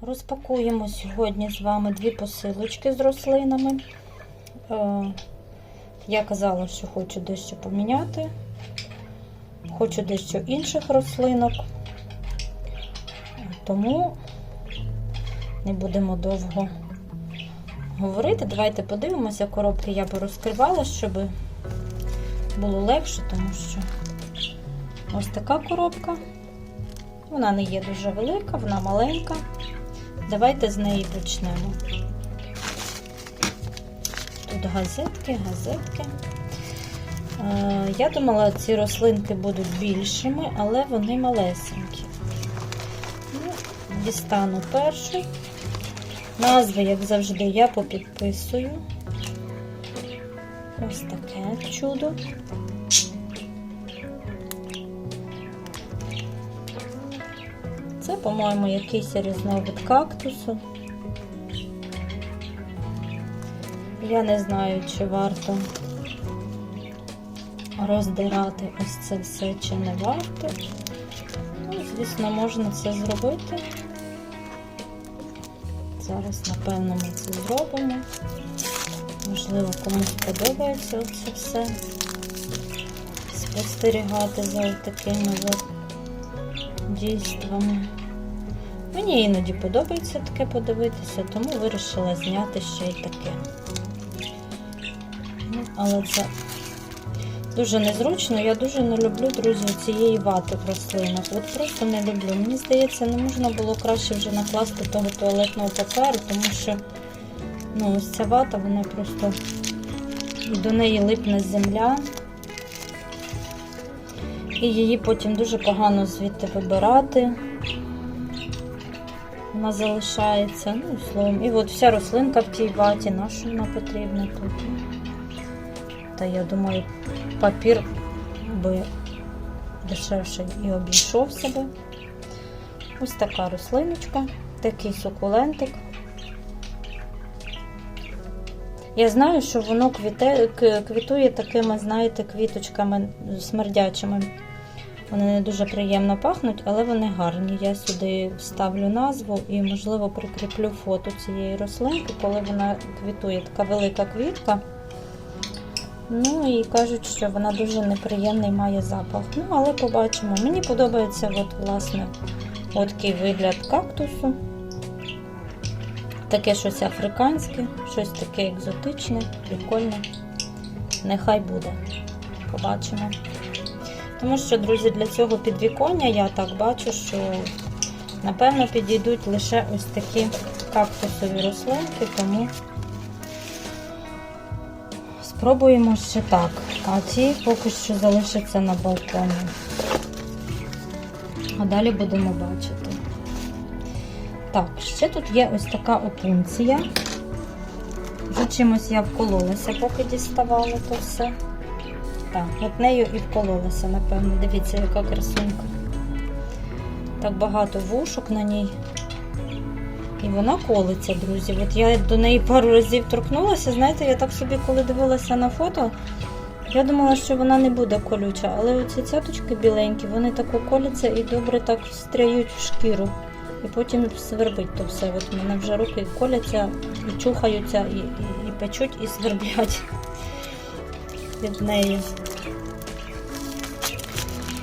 Розпакуємо сьогодні з вами дві посилочки з рослинами. Е, Я казала, що хочу дещо поміняти. Хочу дещо інших рослинок. Тому не будемо довго говорити. Давайте подивимося. Коробки я порозкривала, щоб було легше, тому що ось така коробка. Вона не є дуже велика, вона маленька. Давайте з неї почнемо. Тут газетки, газетки. Е, Я думала, ці рослинки будуть більшими, але вони малесенькі. Ну, Дістану першу. Назви, як завжди, я попідписую. Ось таке чудо. По-моєму, якийсь різновид кактусу. Я не знаю, чи варто роздирати ось це все, чи не варто. Ну, звісно, можна це зробити. Зараз, напевно, ми це зробимо. Можливо, комусь подобається це все. Спостерігати за такими дійствами. Мені іноді подобається таке подивитися, тому вирішила зняти ще й таке. Ну, але це дуже незручно. Я дуже не люблю, друзі, цієї вати в рослинах. От просто не люблю. Мені здається, не можна було краще вже накласти того туалетного паперу, тому що ну, ось ця вата, вона просто до неї липне земля. І її потім дуже погано звідти вибирати. Вона залишається, ну, словом. І от вся рослинка в тій ваті, на що вона потрібна тут. Та я думаю, папір би дешевше і обійшов себе. Ось така рослиночка, такий сукулентик. Я знаю, що воно квіте, квітує такими, знаєте, квіточками смердячими. Вони не дуже приємно пахнуть, але вони гарні. Я сюди вставлю назву і, можливо, прикріплю фото цієї рослинки, коли вона квітує. Така велика квітка. Ну і кажуть, що вона дуже неприємний має запах. Ну, але побачимо. Мені подобається, от, власне, такий вигляд кактусу. Таке щось африканське, щось таке екзотичне, прикольне. Нехай буде. Побачимо. Тому що, друзі, для цього підвіконня я так бачу, що напевно підійдуть лише ось такі кактусові рослинки, тому спробуємо ще так. А ці поки що залишаться на балконі. А далі будемо бачити. Так, ще тут є ось така опунція. Вже чимось я вкололася, поки діставала то все. Так, от нею і вкололася, напевно. Дивіться, яка красунька. Так багато вушок на ній. І вона колиться, друзі. От я до неї пару разів торкнулася. Знаєте, я так собі, коли дивилася на фото, я думала, що вона не буде колюча, але оці цяточки біленькі, вони так коляться і добре так встряють в шкіру. І потім свербить то все. От в мене вже руки коляться, і чухаються, і, і, і печуть, і сверблять від неї.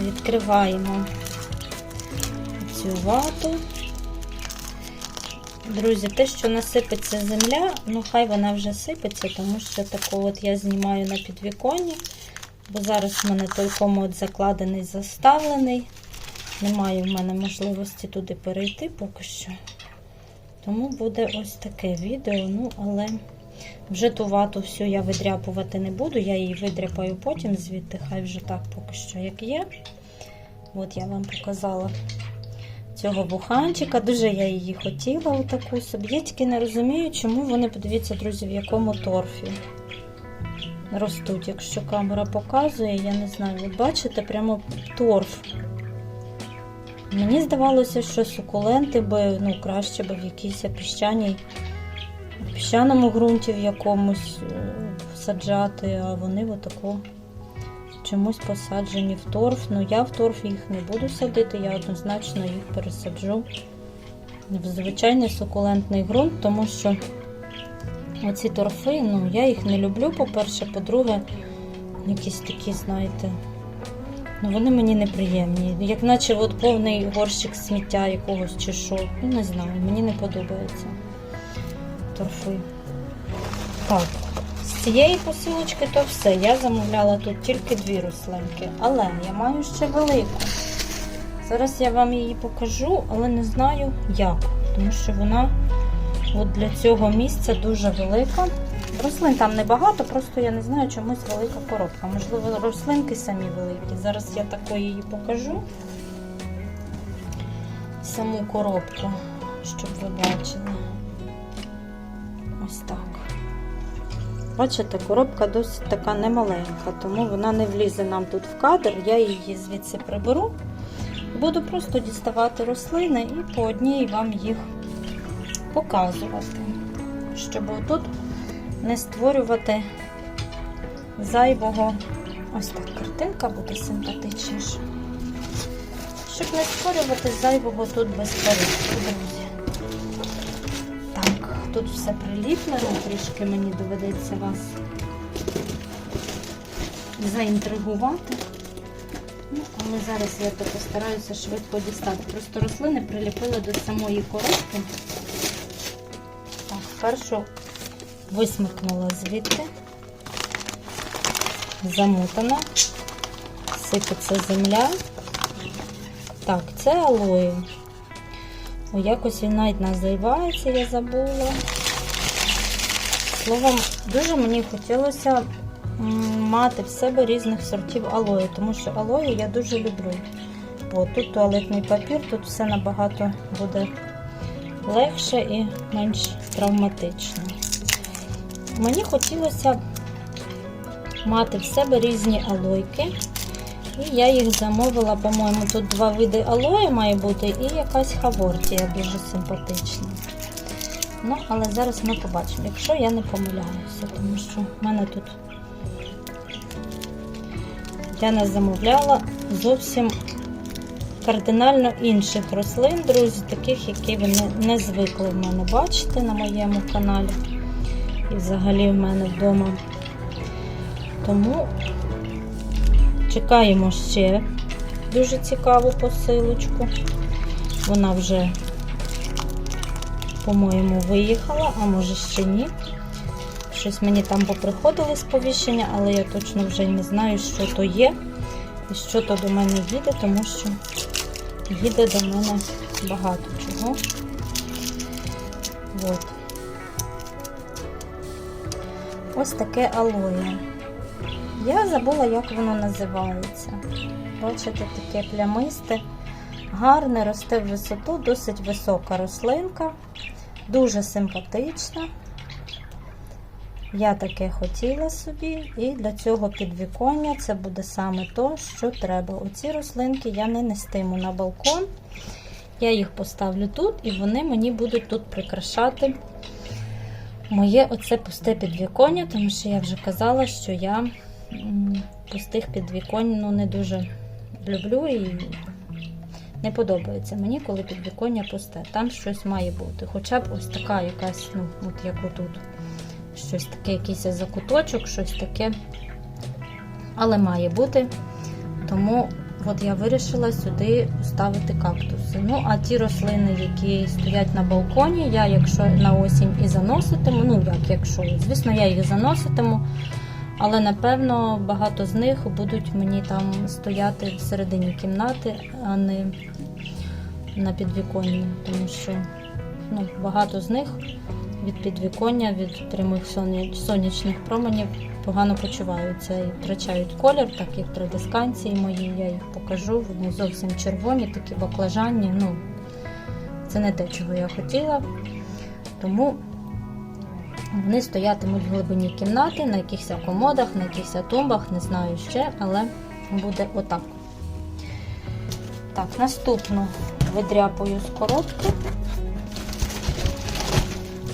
Відкриваємо цю вату. Друзі, те, що насипеться земля, ну хай вона вже сипеться, тому що таку от я знімаю на підвіконні, бо зараз в мене той комод закладений, заставлений. Немає в мене можливості туди перейти поки що. Тому буде ось таке відео. Ну, але вже ту вату всю я видряпувати не буду, я її видряпаю потім звідти, хай вже так поки що як є. От я вам показала цього буханчика. Дуже я її хотіла, отаку собі. Я тільки не розумію, чому вони, подивіться, друзі, в якому торфі ростуть. Якщо камера показує, я не знаю, ви бачите, прямо торф. Мені здавалося, що сукуленти би ну, краще би в якійсь піщаній, піщаному ґрунті в якомусь е, саджати, а вони отако чомусь посаджені в торф. Ну я в торф їх не буду садити, я однозначно їх пересаджу в звичайний сукулентний ґрунт, тому що оці торфи, ну, я їх не люблю, по-перше, по-друге, якісь такі, знаєте, ну вони мені неприємні. Як наче от повний горщик сміття якогось чи що. Ну, не знаю, мені не подобається торфи. Так, з цієї посилочки то все. Я замовляла тут тільки дві рослинки, але я маю ще велику. Зараз я вам її покажу, але не знаю як, тому що вона от для цього місця дуже велика. Рослин там небагато, просто я не знаю, чомусь велика коробка. Можливо, рослинки самі великі. Зараз я такої її покажу. Саму коробку, щоб ви бачили. Ось так. Бачите, коробка досить така немаленька, тому вона не влізе нам тут в кадр. Я її звідси приберу. Буду просто діставати рослини і по одній вам їх показувати, щоб тут не створювати зайвого. Ось так картинка буде симпатичніша. Щоб не створювати зайвого тут безпорядку, друзі. Тут все приліплено, трішки мені доведеться вас заінтригувати. Ну, але зараз я то постараюся швидко дістати. Просто рослини приліпили до самої коробки. Так, першу висмикнула звідти, замотана, сипеться земля. Так, це алоє. О, якось він навіть називається, я забула. Словом, дуже мені хотілося мати в себе різних сортів алої, тому що алої я дуже люблю. От, тут туалетний папір, тут все набагато буде легше і менш травматично. Мені хотілося мати в себе різні алойки. І я їх замовила, по-моєму, тут два види алої має бути і якась хавортія дуже симпатична. Ну, але зараз ми побачимо, якщо я не помиляюся, тому що в мене тут я не замовляла зовсім кардинально інших рослин, друзі, таких, які ви не, не звикли в мене бачити на моєму каналі. І взагалі в мене вдома. Тому чекаємо ще дуже цікаву посилочку. Вона вже, по-моєму, виїхала, а може ще ні. Щось мені там поприходили сповіщення, але я точно вже не знаю, що то є і що то до мене їде, тому що їде до мене багато чого. От. Ось таке алоє. Я забула, як воно називається. Бачите, таке плямисте, гарне, росте в висоту, досить висока рослинка, дуже симпатична. Я таке хотіла собі, і для цього підвіконня це буде саме то, що треба. Оці рослинки я не нестиму на балкон. Я їх поставлю тут, і вони мені будуть тут прикрашати моє оце пусте підвіконня, тому що я вже казала, що я пустих підвіконь ну, не дуже люблю і не подобається мені, коли підвіконня пусте. Там щось має бути. Хоча б ось така якась, ну, от як отут. Щось таке, якийсь закуточок, щось таке. Але має бути. Тому от я вирішила сюди ставити кактуси. Ну, а ті рослини, які стоять на балконі, я, якщо на осінь і заноситиму, ну як якщо, звісно, я їх заноситиму. Але напевно багато з них будуть мені там стояти всередині кімнати, а не на підвіконні, тому що ну, багато з них від підвіконня, від прямих сонячних променів погано почуваються і втрачають колір, так як традисканції мої, я їх покажу. Вони зовсім червоні, такі баклажанні. Ну, Це не те, чого я хотіла. Тому вони стоятимуть в глибині кімнати, на якихось комодах, на якихось тумбах, не знаю ще, але буде отак. Так, наступну видряпую з коробки.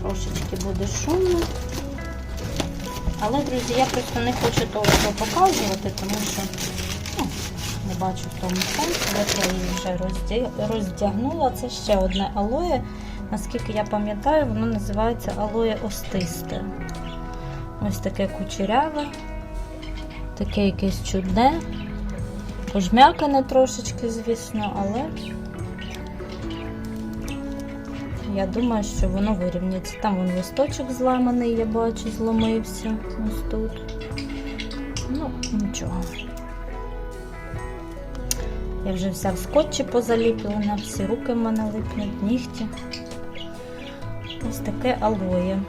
Трошечки буде шумно. Але, друзі, я просто не хочу того всього показувати, тому що ну, не бачу в тому сенсі, я її вже роздягнула. Це ще одне алоє. Наскільки я пам'ятаю, воно називається алоє остисте. Ось таке кучеряве, таке якесь чудне. Пожмякане трошечки, звісно, але я думаю, що воно вирівняється. Там вон листочок зламаний, я бачу, зломився. Ось тут. Ну, нічого. Я вже вся в скотчі позаліплена, всі руки в мене липнуть, нігті. Ось таке алоє.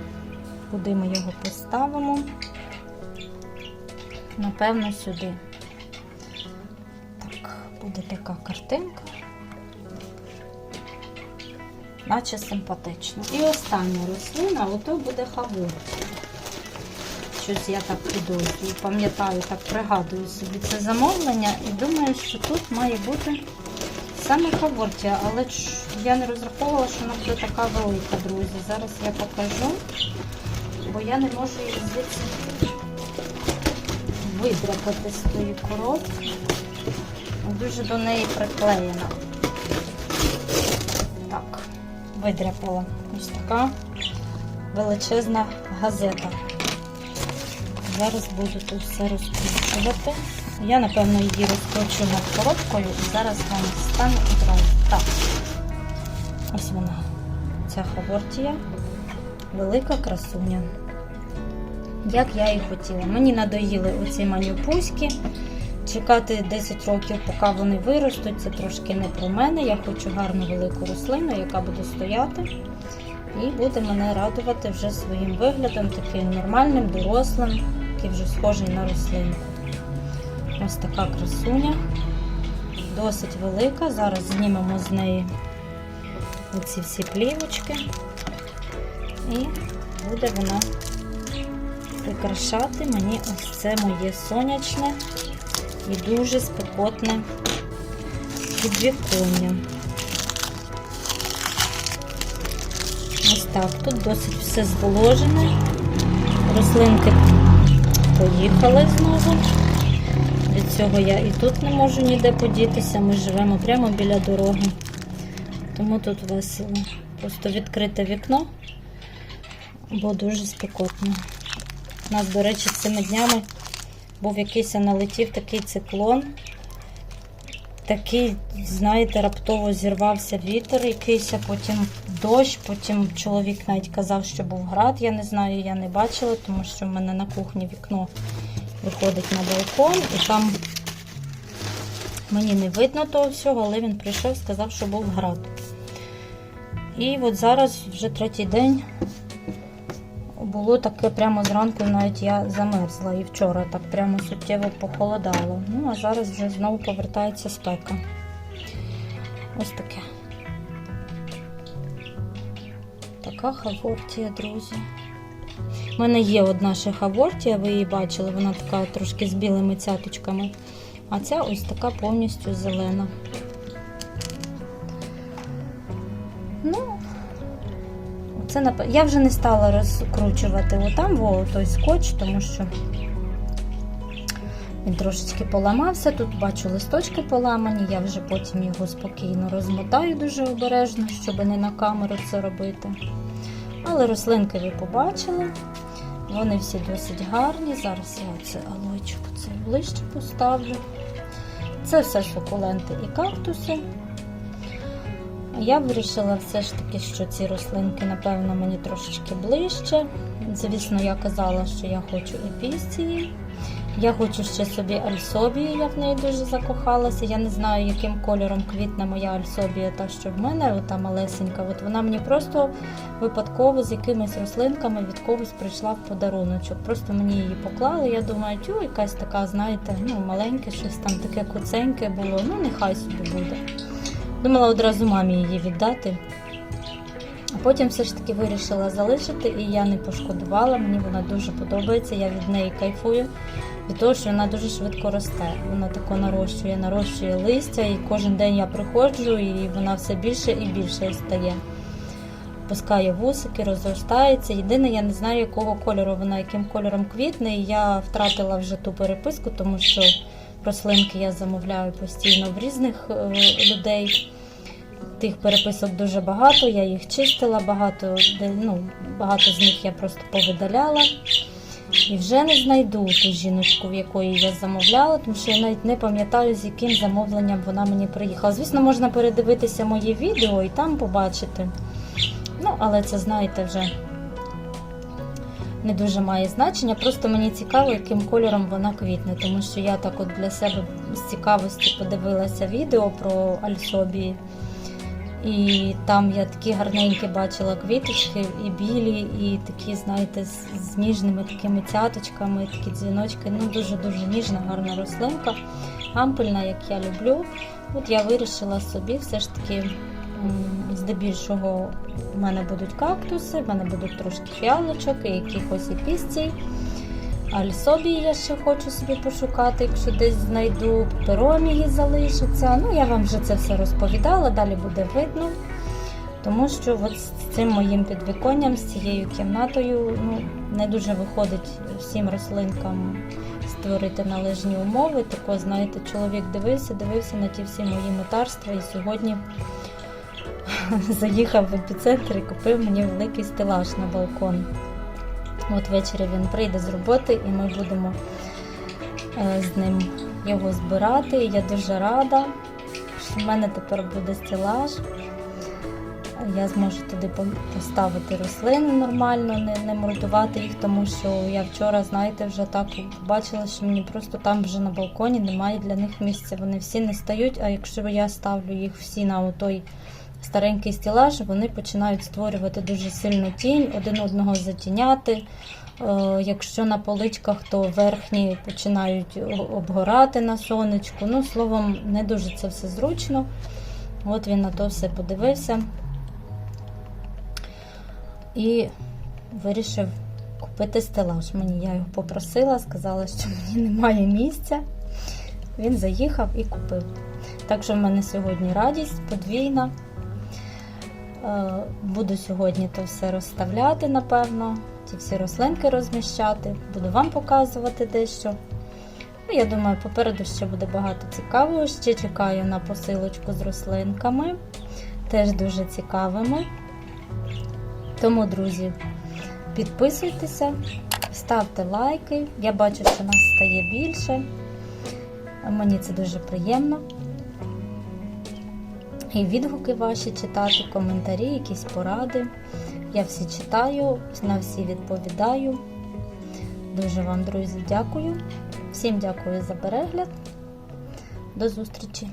Куди ми його поставимо? Напевно, сюди. Так, буде така картинка. Наче симпатично. І остання рослина, ото буде хавор. Щось я так підозрюю, пам'ятаю, так пригадую собі це замовлення і думаю, що тут має бути саме хавортія, але я не розраховувала, що вона буде така велика, друзі. Зараз я покажу, бо я не можу її звідси видряпати з тої коробки. Дуже до неї приклеєна. Так, видряпала. Ось така величезна газета. Зараз буду тут все розкручувати. Я, напевно, її розкручу над коробкою і зараз вам стану одразу. Так, ось вона. Ця хавортія. Велика красуня. Як я і хотіла. Мені надоїли оці манюпуськи. Чекати 10 років, поки вони виростуть, це трошки не про мене. Я хочу гарну велику рослину, яка буде стояти. І буде мене радувати вже своїм виглядом, таким нормальним, дорослим, який вже схожий на рослинку. Ось така красуня, досить велика. Зараз знімемо з неї оці всі плівочки. І буде вона прикрашати мені ось це моє сонячне і дуже спекотне підвіконня. Ось так. Тут досить все зволожене. Рослинки поїхали знову. Від цього я і тут не можу ніде подітися. Ми живемо прямо біля дороги. Тому тут весело. Просто відкрите вікно, бо дуже спекотно. У нас, до речі, цими днями був якийсь налетів такий циклон. Такий, знаєте, раптово зірвався вітер якийсь, потім дощ, потім чоловік навіть казав, що був град. Я не знаю, я не бачила, тому що в мене на кухні вікно виходить на балкон, і там мені не видно того всього, але він прийшов сказав, що був град. І от зараз вже третій день було таке прямо зранку, навіть я замерзла. І вчора так прямо суттєво похолодало. Ну, а зараз вже знову повертається спека. Ось таке. Така хавортія, друзі. У мене є одна ще хавортія, ви її бачили, вона така трошки з білими цяточками. А ця ось така повністю зелена. Ну, це. Я вже не стала розкручувати отам во, той скотч, тому що він трошечки поламався. Тут бачу листочки поламані, я вже потім його спокійно розмотаю дуже обережно, щоб не на камеру це робити. Але рослинки ви побачили. Вони всі досить гарні. Зараз я оце алойчик це ближче поставлю. Це все сукуленти і кактуси. Я вирішила все ж таки, що ці рослинки, напевно, мені трошечки ближче. Звісно, я казала, що я хочу епістії. Я хочу ще собі альсобію, я в неї дуже закохалася. Я не знаю, яким кольором квітне моя альсобія, та що в мене, ота малесенька. От вона мені просто випадково з якимись рослинками від когось прийшла в подаруночок. Просто мені її поклали. Я думаю, тю, якась така, знаєте, ну, маленьке, щось там таке куценьке було. Ну, нехай собі буде. Думала одразу мамі її віддати. А потім все ж таки вирішила залишити, і я не пошкодувала. Мені вона дуже подобається, я від неї кайфую. Від того, що вона дуже швидко росте. Вона тако нарощує, нарощує листя, і кожен день я приходжу, і вона все більше і більше стає. Пускає вусики, розростається. Єдине, я не знаю, якого кольору вона, яким кольором квітне. І я втратила вже ту переписку, тому що Рослинки я замовляю постійно в різних е, людей. Тих переписок дуже багато, я їх чистила, багато, ну, багато з них я просто повидаляла. І вже не знайду ту жіночку, в якої я замовляла, тому що я навіть не пам'ятаю, з яким замовленням вона мені приїхала. Звісно, можна передивитися моє відео і там побачити. Ну, але це, знаєте, вже не дуже має значення. Просто мені цікаво, яким кольором вона квітне, тому що я так от для себе з цікавості подивилася відео про альсобії. І там я такі гарненькі бачила квіточки, і білі, і такі, знаєте, з, ніжними такими цяточками, такі дзвіночки. Ну, дуже-дуже ніжна, гарна рослинка. Ампельна, як я люблю. От я вирішила собі все ж таки, здебільшого, в мене будуть кактуси, в мене будуть трошки фіалочок і якихось епісцій. Альсобії я ще хочу собі пошукати, якщо десь знайду. Пероміги залишаться. Ну, я вам вже це все розповідала, далі буде видно. Тому що от з цим моїм підвіконням, з цією кімнатою, ну, не дуже виходить всім рослинкам створити належні умови. Тако, знаєте, чоловік дивився, дивився на ті всі мої митарства і сьогодні заїхав в епіцентр і купив мені великий стелаж на балкон. От ввечері він прийде з роботи і ми будемо е, з ним його збирати. Я дуже рада, що в мене тепер буде стелаж. Я зможу туди поставити рослини нормально, не, не мордувати їх, тому що я вчора, знаєте, вже так бачила, що мені просто там вже на балконі немає для них місця. Вони всі не стають, а якщо я ставлю їх всі на той старенький стелаж, вони починають створювати дуже сильну тінь, один одного затіняти. Е, Якщо на поличках, то верхні починають обгорати на сонечку. Ну, словом, не дуже це все зручно. От він на то все подивився і вирішив купити стелаж. Мені я його попросила, сказала, що мені немає місця. Він заїхав і купив. Так що в мене сьогодні радість подвійна. Е, Буду сьогодні то все розставляти, напевно, ті всі рослинки розміщати, буду вам показувати дещо. Ну, я думаю, попереду ще буде багато цікавого. Ще чекаю на посилочку з рослинками, теж дуже цікавими. Тому, друзі, підписуйтеся, ставте лайки. Я бачу, що нас стає більше. Мені це дуже приємно. І відгуки ваші читати, коментарі, якісь поради. Я всі читаю, на всі відповідаю. Дуже вам, друзі, дякую. Всім дякую за перегляд. До зустрічі!